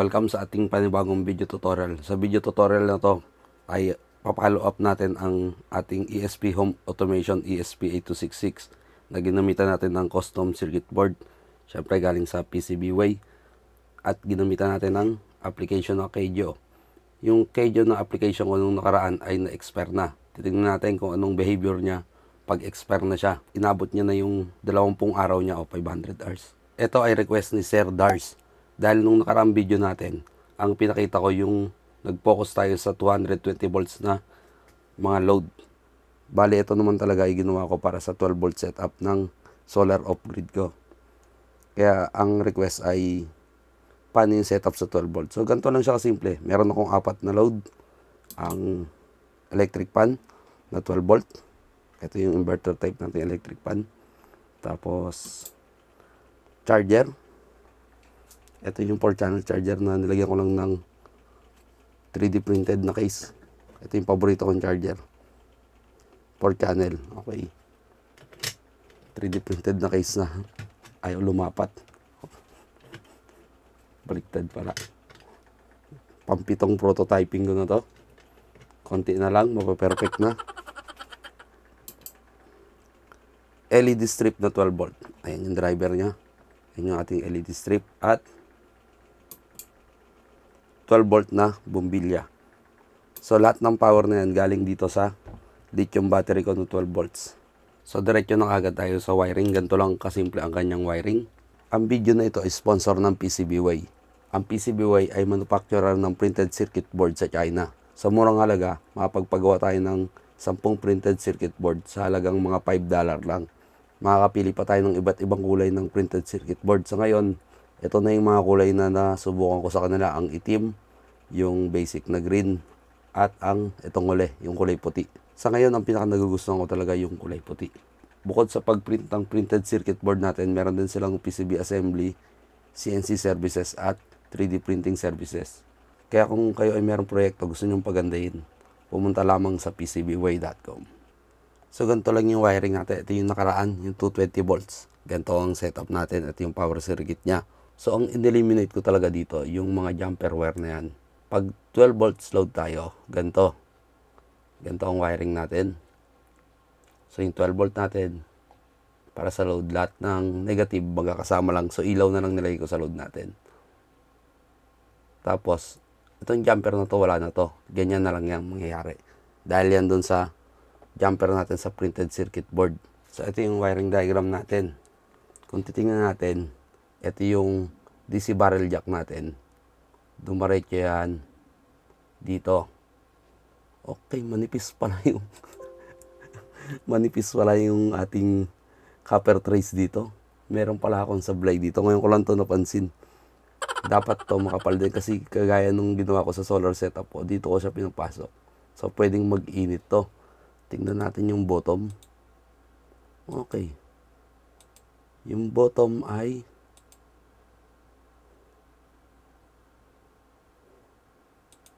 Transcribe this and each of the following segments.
Welcome sa ating panibagong video tutorial. Sa video tutorial na to ay papalo up natin ang ating ESP Home Automation E ESP8266 na ginamitan natin ng custom circuit board. Siyempre galing sa PCBWay at ginamitan natin ng application na Kejo. Yung Kejo na application ko nung nakaraan ay na-expire na. Titingnan natin kung anong behavior niya pag expire na siya. Inabot niya na yung 20 araw niya o 500 hours. Ito ay request ni Sir Dars. Dahil nung nakaraang video natin, ang pinakita ko yung nag-focus tayo sa 220 volts na mga load. Bali, ito naman talaga ay ginawa ko para sa 12 volt setup ng solar off-grid ko. Kaya ang request ay paano yung setup sa 12 volt. So, ganito lang siya kasimple. Meron akong apat na load. Ang electric pan na 12 volt. Ito yung inverter type natin electric pan. Tapos, charger. Ito yung 4 channel charger na nilagyan ko lang ng 3D printed na case. Ito yung paborito kong charger. 4 channel. Okay. 3D printed na case na ayaw lumapat. Baliktad pala. Pampitong prototyping ko na to. Konti na lang, mapaperfect na. LED strip na 12 volt. Ayan yung driver niya. Ayan yung ating LED strip. At 12 volt na bumbilya. So lahat ng power na yan galing dito sa lithium battery ko no 12 volts. So diretso na agad tayo sa wiring. Ganito lang kasimple ang kanyang wiring. Ang video na ito ay sponsor ng PCBWay. Ang PCBWay ay manufacturer ng printed circuit board sa China. Sa murang halaga, makapagpagawa tayo ng 10 printed circuit board sa halagang mga 5 dollar lang. Makakapili pa tayo ng iba't ibang kulay ng printed circuit board. Sa ngayon, ito na yung mga kulay na nasubukan ko sa kanila. Ang itim, yung basic na green, at ang itong uli, yung kulay puti. Sa ngayon, ang pinaka nagugustuhan ko talaga yung kulay puti. Bukod sa pagprint ng printed circuit board natin, meron din silang PCB assembly, CNC services, at 3D printing services. Kaya kung kayo ay merong proyekto, gusto nyong pagandahin, pumunta lamang sa pcbway.com. So, ganito lang yung wiring natin. Ito yung nakaraan, yung 220 volts. Ganito ang setup natin. Ito yung power circuit niya. So, ang in-eliminate ko talaga dito, yung mga jumper wire na yan. Pag 12 volts load tayo, ganito. Ganito ang wiring natin. So, yung 12 volt natin, para sa load, lahat ng negative, magkakasama lang. So, ilaw na lang nilagay ko sa load natin. Tapos, itong jumper na to, wala na to. Ganyan na lang yan mangyayari. Dahil yan dun sa jumper natin sa printed circuit board. So, ito yung wiring diagram natin. Kung titingnan natin, ito yung DC barrel jack natin. Dumaretso yan dito. Okay, manipis pala yung manipis pala yung ating copper trace dito. Meron pala akong sablay dito. Ngayon ko lang to napansin. Dapat to makapal din kasi kagaya nung ginawa ko sa solar setup ko, dito ko siya pinapasok. So, pwedeng mag-init to. Tingnan natin yung bottom. Okay. Yung bottom ay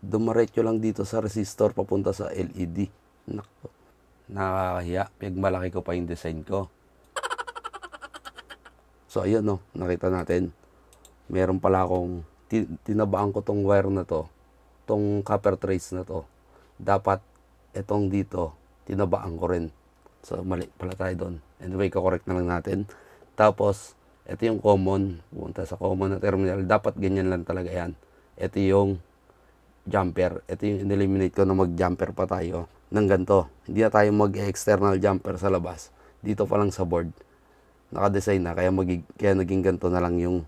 dumaretso lang dito sa resistor papunta sa LED. Nako. Nakakahiya. Pigmalaki ko pa yung design ko. So, ayun no. Nakita natin. Meron pala akong ti- tinabaan ko tong wire na to. Tong copper trace na to. Dapat itong dito, tinabaan ko rin. So, mali pala tayo doon. Anyway, kakorek na lang natin. Tapos, ito yung common. Punta sa common na terminal. Dapat ganyan lang talaga yan. Ito yung jumper. Ito yung in-eliminate ko na mag-jumper pa tayo ng ganito. Hindi na tayo mag-external jumper sa labas. Dito pa lang sa board. Naka-design na. Kaya, magig- kaya naging ganito na lang yung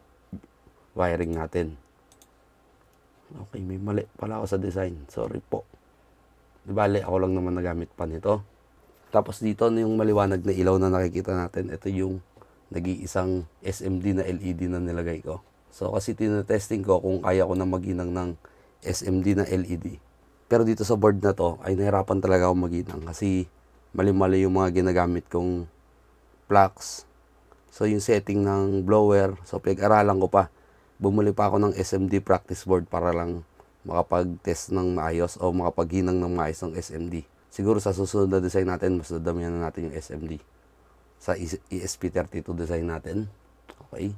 wiring natin. Okay, may mali pala ako sa design. Sorry po. Di bale, ako lang naman nagamit pa nito. Tapos dito na yung maliwanag na ilaw na nakikita natin. Ito yung nag-iisang SMD na LED na nilagay ko. So kasi tinetesting ko kung kaya ko na maginang ng SMD na LED. Pero dito sa board na to ay nahirapan talaga ako maginang kasi mali-mali yung mga ginagamit kong plugs. So yung setting ng blower, so pinag-aralan ko pa. Bumuli pa ako ng SMD practice board para lang makapag-test ng maayos o makapaghinang ng maayos ng SMD. Siguro sa susunod na design natin, mas dadamihan na natin yung SMD. Sa ESP32 design natin. Okay.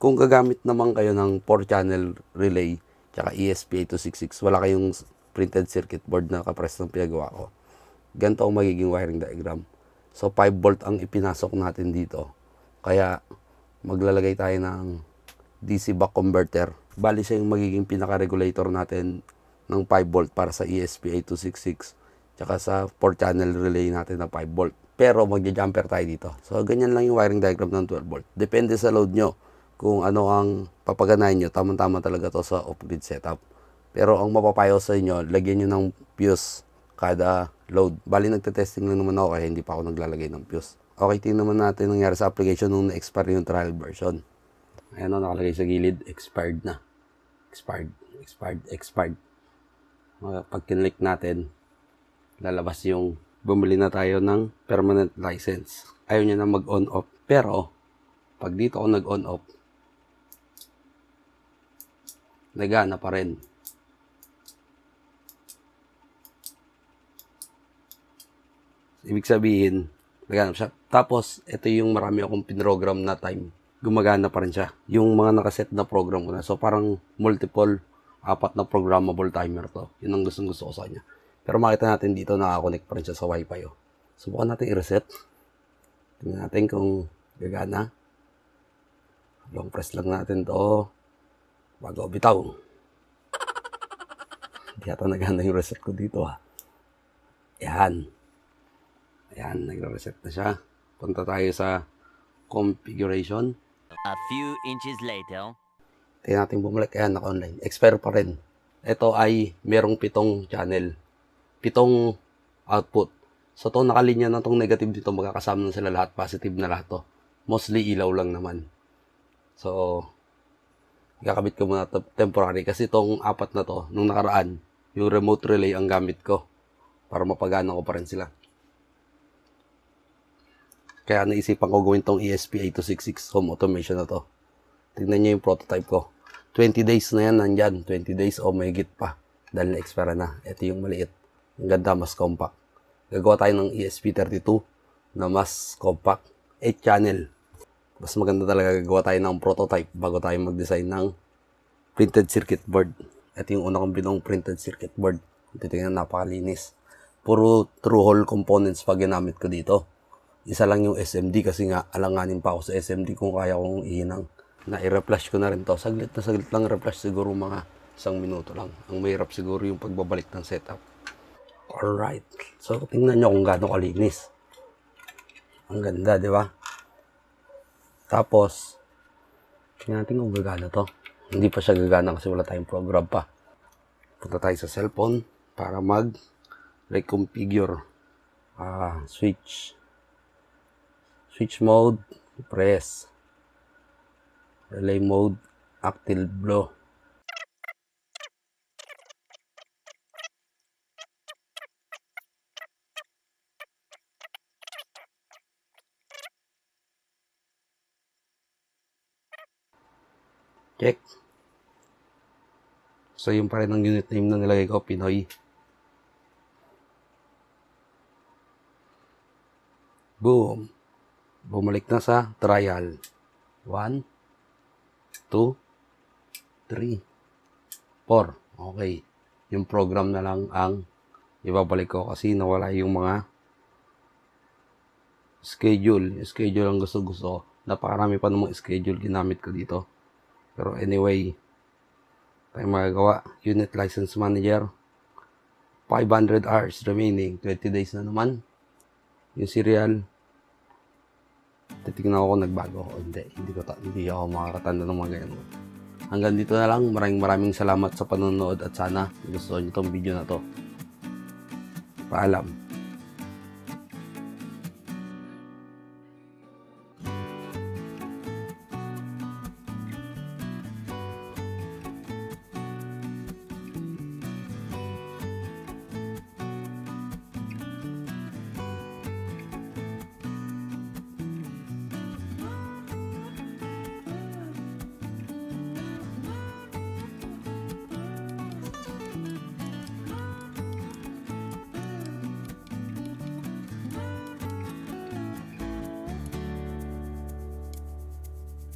Kung gagamit naman kayo ng 4-channel relay tsaka E ESP8266, wala kayong printed circuit board na kapres ng pinagawa ko. Ganito ang magiging wiring diagram. So 5 volt ang ipinasok natin dito. Kaya maglalagay tayo ng DC buck converter. Bali siya yung magiging pinaka-regulator natin ng 5 volt para sa E ESP8266 tsaka sa 4 channel relay natin na 5 volt. Pero magja-jumper tayo dito. So ganyan lang yung wiring diagram ng 12 volt. Depende sa load nyo kung ano ang papaganahin nyo. Tama-tama talaga to sa off-grid setup. Pero ang mapapayo sa inyo, lagyan nyo ng fuse kada load. Bali nagte-testing lang naman ako kaya hindi pa ako naglalagay ng fuse. Okay, tingnan naman natin ang nangyari sa application nung na-expire yung trial version. Ayan o, nakalagay sa gilid, expired na. Expired, expired, expired. Pag kinlik natin, lalabas yung bumili na tayo ng permanent license. Ayaw niya na mag-on off. Pero, pag dito ako nag-on off, nagana pa rin. Ibig sabihin, nagana siya. Tapos, ito yung marami akong pinrogram na time. Gumagana pa rin siya. Yung mga nakaset na program ko na. So, parang multiple, apat na programmable timer to. Yun ang gustong gusto ko sa kanya. Pero makita natin dito, nakakonect pa rin siya sa wifi. Oh. Subukan natin i-reset. Tingnan natin kung gagana. Long press lang natin to. Bago bitaw. Hindi yata nagana yung reset ko dito ha. Yan. Ayan, nagre-reset na siya. Punta tayo sa configuration. A few inches later. Tingnan natin bumalik. Ayan, naka-online. Expire pa rin. Ito ay merong pitong channel. Pitong output. So, itong nakalinya na itong negative dito, magkakasama na sila lahat. Positive na lahat to. Mostly ilaw lang naman. So, ikakabit ko muna temporary kasi itong apat na to, nung nakaraan, yung remote relay ang gamit ko para mapagana ko pa rin sila. Kaya naisipan ko gawin tong E ESP8266 home automation na to. Tignan niyo yung prototype ko. 20 days na yan nandyan. 20 days o may higit pa. Dahil na-expire na. Ito yung maliit. Ang ganda, mas compact. Gagawa tayo ng E ESP32 na mas compact. 8 channel. Mas maganda talaga gagawa tayo ng prototype bago tayo mag-design ng printed circuit board. Ito yung una kong binong printed circuit board. Titingnan napakalinis. Puro true hole components pa ginamit ko dito. Isa lang yung SMD kasi nga alanganin pa ako sa SMD kung kaya kong ihinang. Na i-reflash ko na rin to. Saglit na saglit lang reflash siguro mga isang minuto lang. Ang mahirap siguro yung pagbabalik ng setup. Alright. So, tingnan nyo kung gaano kalinis. Ang ganda, di ba? Tapos, tingnan natin kung gagana to. Hindi pa siya gagana kasi wala tayong program pa. Punta tayo sa cellphone para mag reconfigure ah, switch switch mode press relay mode active blow check. So yung pa rin ang unit name na nilagay ko Pinoy. Boom. Bumalik na sa trial. 1 2 3 4 okay. Yung program na lang ang ibabalik ko kasi nawala yung mga schedule. Schedule ang gusto gusto ko napakarami pa namang schedule ginamit ko dito pero anyway tayo magagawa unit license manager 500 hours remaining 20 days na naman yung serial titignan ko kung nagbago o hindi. Hindi, ko ta- hindi ako makakatanda ng mga ganyan. Hanggang dito na lang. Maraming maraming salamat sa panonood at sana gusto niyo itong video na to. Paalam.